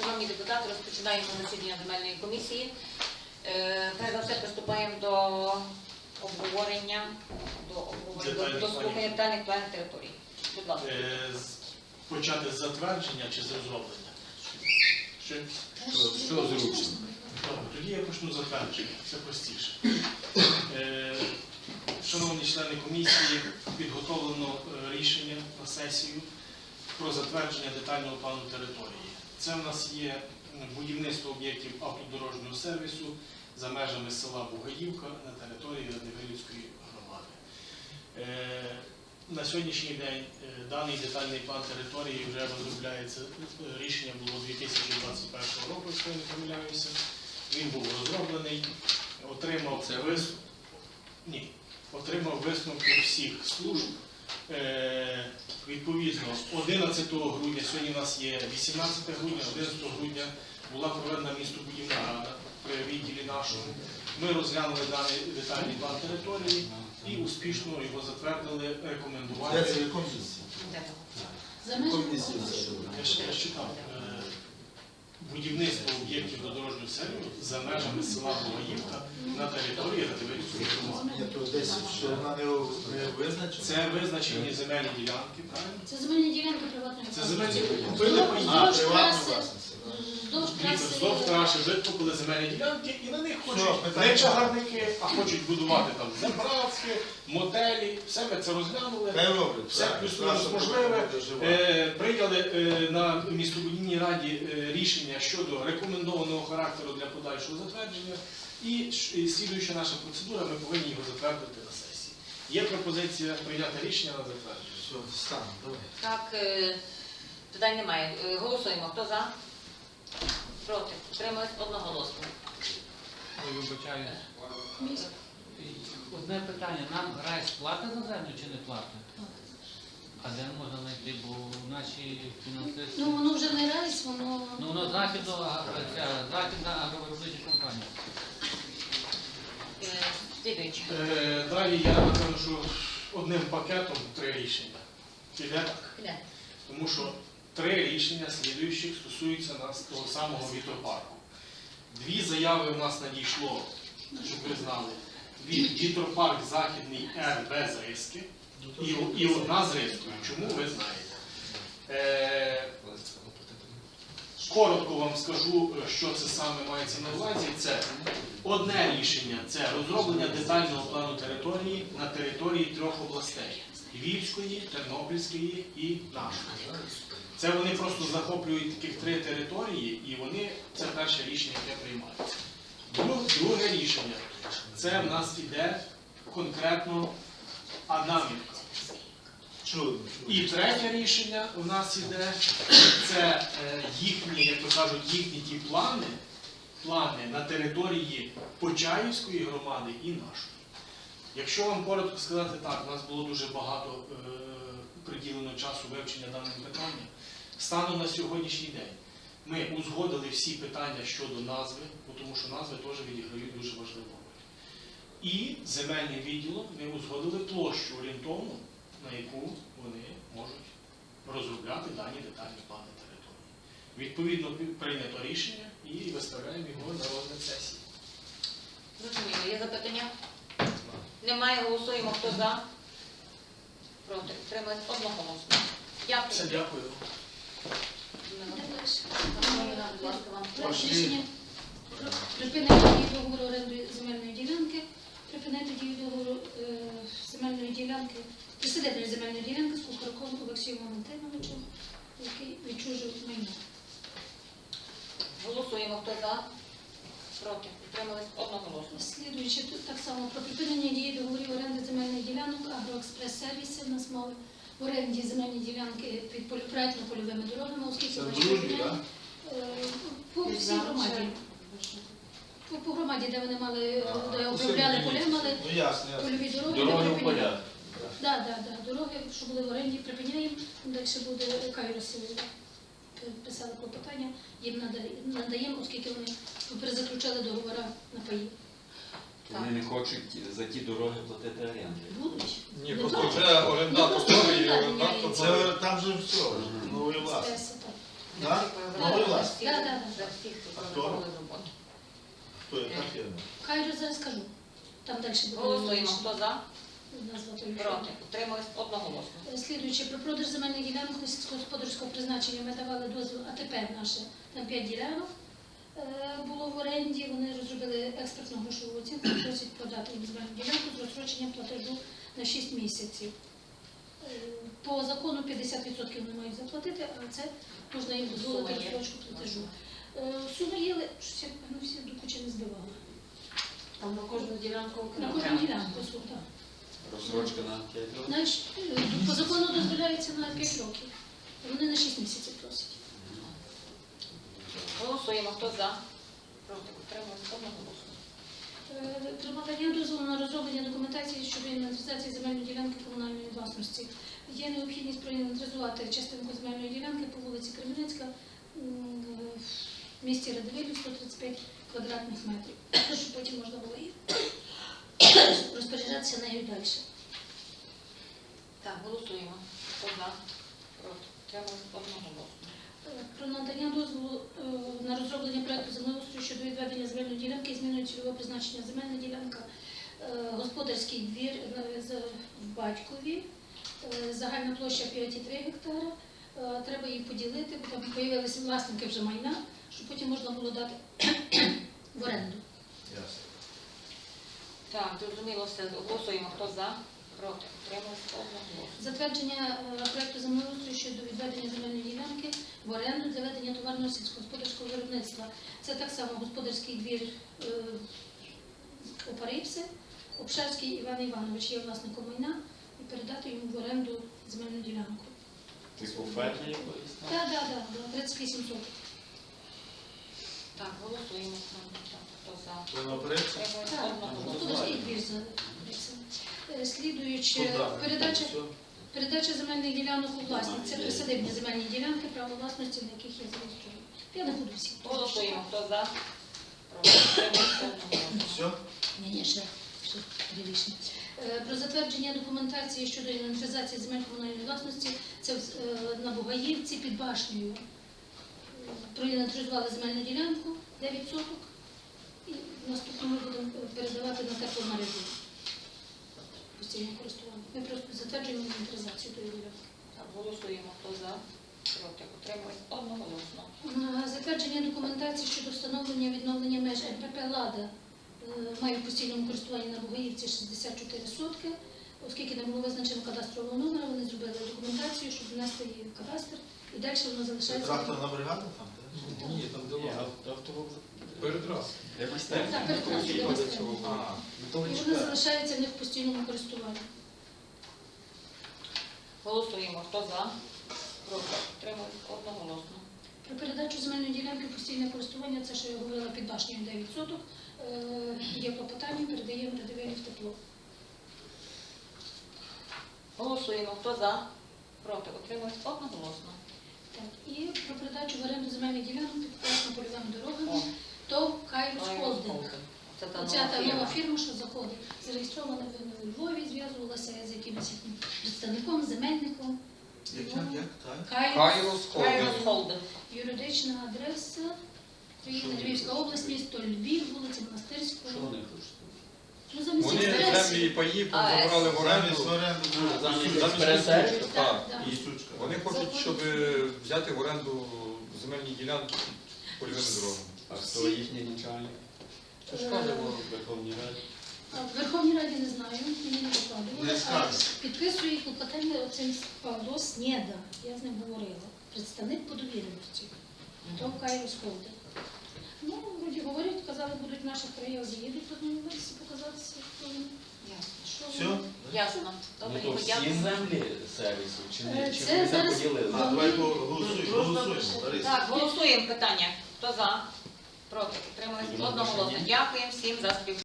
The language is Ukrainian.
Шановні депутати, розпочинаємо засідання земельної комісії. Е, Перш за все приступаємо до обговорення, до, обговорення, до, Детальних слухання планів. детальних планів території. Будь ласка. Е, Почати з затвердження чи з розроблення? Що? Що зручно? Добре, тоді я почну затвердження, це простіше. Е, Шановні члени комісії, підготовлено рішення на сесію про затвердження детального плану території. Це в нас є будівництво об'єктів автодорожнього сервісу за межами села Бугаївка на території Радивилівської громади. Е, На сьогоднішній день е, даний детальний план території вже розробляється. Е, Рішення було 2021 року, якщо я не помиляюся. Він був розроблений, отримав Це вис... Ні, отримав висновки всіх служб. Е, відповідно, 11 грудня, сьогодні у нас є 18 грудня, 11 грудня була проведена містобудівна рада при відділі нашому. Ми розглянули даний детальний план території і успішно його затвердили, Де рекомендували. це комісія? За межами Комісія Я ще я читав. Будівництво об'єктів до дорожнього сервісу за межами села Волоївка на території Радивильської громади. То десь, що вона не, не визначена. Це визначені земельні ділянки, правильно? Це земельні ділянки приватної Це земельні ділянки. купили А, Вздовж траси, Траси. знов траші викупили земельні ділянки і на них хочуть не чагарники, а хочуть будувати там заправки, мотелі. Все ми це розглянули. Все плюс-мінус можливе. Е, Прийняли е, на містобудівній раді е, рішення щодо рекомендованого характеру для подальшого затвердження. І слідуюча наша процедура, ми повинні його затвердити на сесії. Є пропозиція прийняти рішення на затвердження. Все, стан, давай. Так, питань немає. Голосуємо. Хто за? Проти. Утримались одноголосно. Ой, вибачаю. Одне питання. Нам РАЙС платить за землю чи не платить? А де можна знайти, бо наші фінансисти... Ну, воно вже не райс, воно... Ну, воно західна, ця, західна агровиробнича компанія. Е, Слідуючи. Е, Далі я напевно, що одним пакетом три рішення. Піде так? Тому що три рішення слідуючих стосуються нас того самого вітропарку. Дві заяви у нас надійшло, щоб ви знали, від вітропарк Західний Р без риски і, і одна з рискою. Чому ви знаєте? Е, коротко вам скажу, що це саме мається на увазі. Це одне рішення це розроблення детального плану території на території трьох областей Львівської, Тернопільської і нашої. Це вони просто захоплюють таких три території, і вони це перше рішення, яке приймається. Друге, друге рішення це в нас іде конкретно. Чудно. І третє рішення у нас іде це е, їхні, як то кажуть, їхні ті плани, плани на території Почаївської громади і нашої. Якщо вам коротко сказати так, у нас було дуже багато е, приділено часу вивчення даного питання. Станом на сьогоднішній день ми узгодили всі питання щодо назви, тому що назви теж відіграють дуже важливу роль. І земельним відділом ми узгодили площу орієнтовну, на яку вони можуть розробляти дані детальні плани території. Відповідно, прийнято рішення і виставляємо його на розгляд сесії. Зрозуміло. Є запитання? Немає. Голосуємо. Хто за? Проти. Утримались одноголосно. Все, Дякую. Рішення про припинення дії договору оренди земельної ділянки, припинити дію договору е, земельної ділянки, присадибної земельної ділянки з Кухарком Олексієм Валентиновичем, який відчужив майно. Голосуємо. Хто за? Проти. Утримались одноголосно. Слідуючи тут так само про припинення дії договорів оренди земельних ділянок, агроекспрес-сервіси в нас мали оренді земельні ділянки під проектно-польовими дорогами, оскільки в так? е, по всій громаді. По, по громаді, де вони мали, де обробляли поля, мали Ну ясно, ясно. польові дороги, Дороги де в припиняли. порядку. Да, да, да, дороги, що були в оренді, припиняємо, далі буде Кайрос е, писали клопотання, їм нада- надаємо, оскільки вони перезаключали договори на паї. Вони не хочуть за ті дороги платити оренду. Будуть? Ні, просто вже орендатор Ну, орендатор міняється. Це там же все, новий власник. Так. Новий власник? За всіх, хто А хто? роботу. Хто яка фірма? Хай вже зараз скажу. Там далі буде Голосуємо. Хто за? Проти. Утримались одноголосно. Слідуючи про продаж земельних ділянок на сільськогосподарського призначення, ми давали дозвіл, а тепер наше там 5 ділянок е, було в оренді. Вони розробили експертну грошову оцінку, просять продати їм земельну ділянку з розстроченням платежу на 6 місяців. Е, По закону 50% вони мають заплатити, а це можна їм дозволити розстрочку платежу. Е, Сума є, але щось я певно всі до кучі не збивала. Там на кожну ділянку На кожну ділянку суд, так. Розсрочка на 5 років. Знаєш, е, по закону дозволяється на 5 років. Вони на 6 місяців просять. Голосуємо. Хто за? Проти. Одноголосно. Е, Про надання дозволу на розроблення документації щодо інвентаризації земельної ділянки комунальної власності. Є необхідність проінвентаризувати частинку земельної ділянки по вулиці Кременецька в місті Радивилів 135 квадратних метрів, щоб потім можна було і розпоряджатися нею далі. Так, голосуємо. Хто за? Проти. Утримались одноголосно. Е, Про надання дозволу е, на розроблення проекту землеустрою щодо відведення земельної ділянки і зміною цільового призначення земельна ділянка, е, господарський двір е, в Батькові, загальна площа 5,3 гектара. Треба її поділити, бо там з'явилися власники вже майна, щоб потім можна було дати в оренду. Ясно. Так, зрозуміло все. Голосуємо. Хто за? Проти. Одноголосно. Затвердження е, проекту землеустрою щодо відведення земельної ділянки в оренду для ведення товарного сільськогосподарського виробництва. Це так само господарський двір е, Опарипси, Обшарський Іван Іванович є власником майна і передати йому в оренду земельну ділянку. Типу фермі якоїсь? Так, так, так, 38 соток. Так, голосуємо. Так, Хто за? Ви на операцію? Так, одноголосно. господарський двір за Слідуючи, передача. Передача земельних ділянок у власність. Це присадибні земельні ділянки, право власності, на яких є зареєстровані. Я не буду всі. Голосуємо. Хто за? Все? Ні, ні, ще, ще. Е, Про затвердження документації щодо інвентаризації земель комунальної власності. Це е, на Бугаївці під башнею. Проінвентаризували земельну ділянку 9 соток і в наступному будемо передавати на тепломережу. Постійне користування. Ми просто затверджуємо інвентаризацію тої ділянки. Так, голосуємо. Хто за? Проти. Утримались одноголосно. На Затвердження документації щодо встановлення відновлення меж НПП «Лада» е, має в постійному користуванні на Бугаївці 64 сотки. Оскільки не було визначено кадастрового номера, вони зробили документацію, щоб внести її в кадастр, і далі воно Це залишається. тракторна бригада там, так? Ні, там де Перед раз. Якось Так, перед А, І воно залишається в них в постійному користуванні. Голосуємо. Хто за? Проти. Утримались одноголосно. Про передачу земельної ділянки постійне користування, це що я говорила під башнею 9 соток, е, є клопотання, передаємо Радивилів тепло. Голосуємо. Хто за? Проти. Утримались одноголосно. Так, і про передачу в оренду земельних ділянок під польовими О, дорогами, то Кайрус Холдинг. Оця нова та нова фірма. що заходить, зареєстрована в Львові, зв'язувалася з якимось їхнім представником, земельником. Кайрос Холдинг. юридична адреса, Україна, Львівська область, місто Львів, вулиця Монастирського. Що вони хочуть? Ну, замість Вони землі і паї А, забрали в оренду. оренду замість. Так. Так. І Вони хочуть, щоб взяти в оренду земельні ділянки під польовими дорогами. А хто їхній начальник? Ж в Верховній Раді? В Верховній Раді не знаю, мені не докладували. А Підписує клопотання оцим Павло Снєда, я з ним говорила, представник по довіреності. То Кайрус Холдинг. Ну, вроді говорять, казали, будуть в наших краях заїдуть тут на показатися. хто вони, Що Все? вони. Ясно. Ну то всі землі сервісу, чи Е, не чи це вони зараз- поділили? А, давай голосуємо, голосуємо, Лариса. Так, голосуємо питання. Хто за? Проти. Утримались одноголосно. Дякуємо всім за співпрацю.